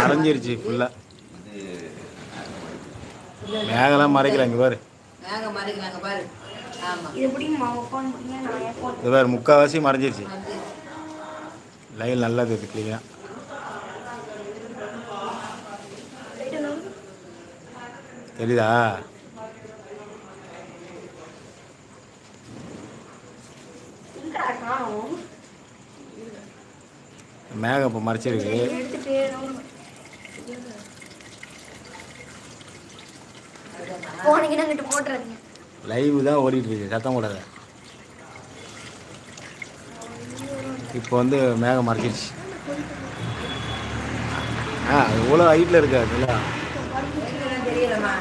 மறைஞ்சிருச்சு ஃபுல்லாக மேகலாம் மறைக்கல இங்கே பாரு. மேகம் மறைக்கலாங்க பாரு. ஆமா. இது பாரு முக்கால்வாசி மறைஞ்சிருச்சு. லைவ் நல்லா தெரியுது? கிளியாக தெரியுதா காணும்? மேகம் இப்போ மறைச்சிருக்கு. லைவ் தான் ஓடிட்டு இருக்கு சத்தம் போடாத. இப்போ வந்து மேகம் மறைச்சிருச்சு. ஆ அது இவ்வளோ ஹைட்டில் இருக்கா இல்லை என்னன்னு தெரியலம்மா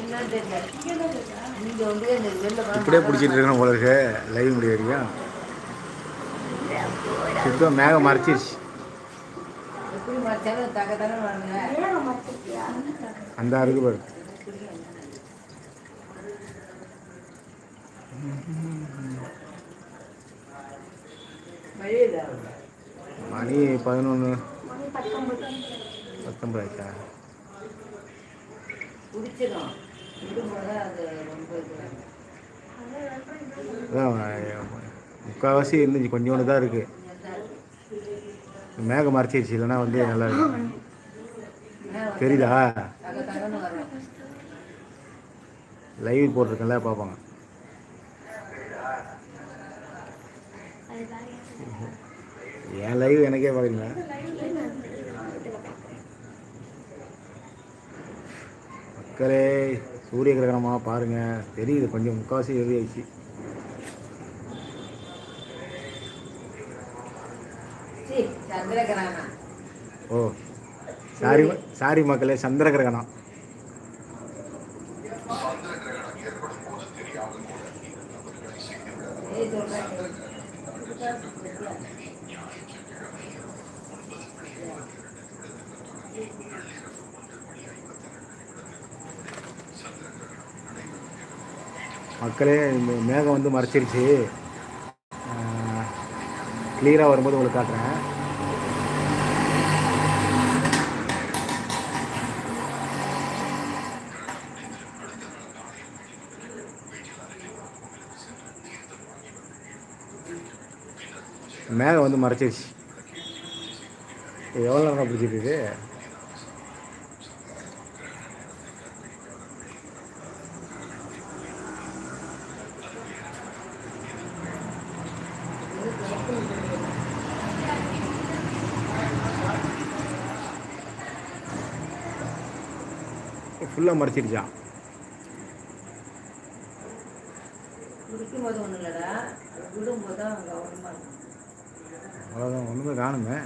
என்னன்னு தெரியல நீங்க வந்து இந்த வெளில வர இப்படியே பிடிச்சிட்டு இருக்கணும் இருக்கு லைவ் முடிய வரைக்கும். சுத்தம் மேகம் மறைச்சிருச்சு. அந்த இருக்கு பாரு மணி பதினொன்று பத்தொம்பது ஆச்சா அதான் முக்கால்வாசி இருந்துச்சு கொஞ்சோண்டு தான் இருக்குது மேகம் மறைச்சிருச்சு இல்லைன்னா வந்து நல்லா இருக்கும் தெரியுதா? லைவ் போட்டிருக்கேன்ல பார்ப்பாங்க. என் லைவ் எனக்கே பார்க்குறீங்களா? மக்களே சூரிய கிரகணமாக பாருங்கள் தெரியுது கொஞ்சம் முக்கால்வாசி எரியாச்சு சரி சந்திரகிரகணா ஓ சாரி சாரி மக்களே சந்திர கிரகணம் ஏய். சொல்றேன் மக்களே இந்த மேகம் வந்து மறைச்சிருச்சு. கிளியராக வரும்போது உங்களுக்கு காட்டுறேன் மேகம் வந்து மறைச்சிருச்சு எவ்வளோ நேரம் பிடிச்சிருக்கு Thank you ஃபுல்லாக மறைச்சிருச்சான் குடிக்கும்போது ஒன்றும் இல்லைடா அது விடும்போது தான் கவனமாக இருக்கும் அவ்வளோதான் ஒன்றுமே காணுமே.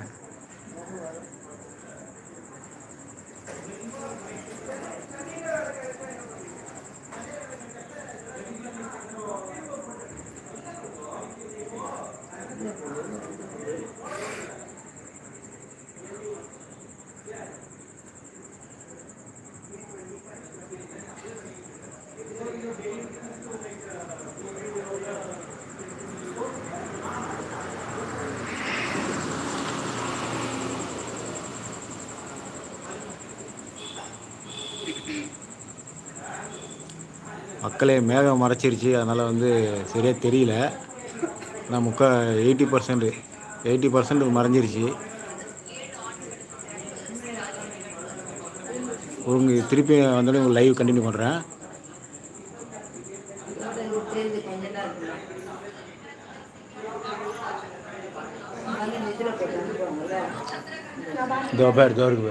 மக்களே மேகம் மறைச்சிருச்சு. அதனால் வந்து சரியாக தெரியல. நான் முக்கா எயிட்டி பர்சன்ட் எயிட்டி பர்சன்ட் மறைஞ்சிருச்சு. உங்களுக்கு திருப்பி வந்தோடனே உங்கள் லைவ் கண்டினியூ பண்ணுறேன் ఇది పైన దోబారు దోరుకు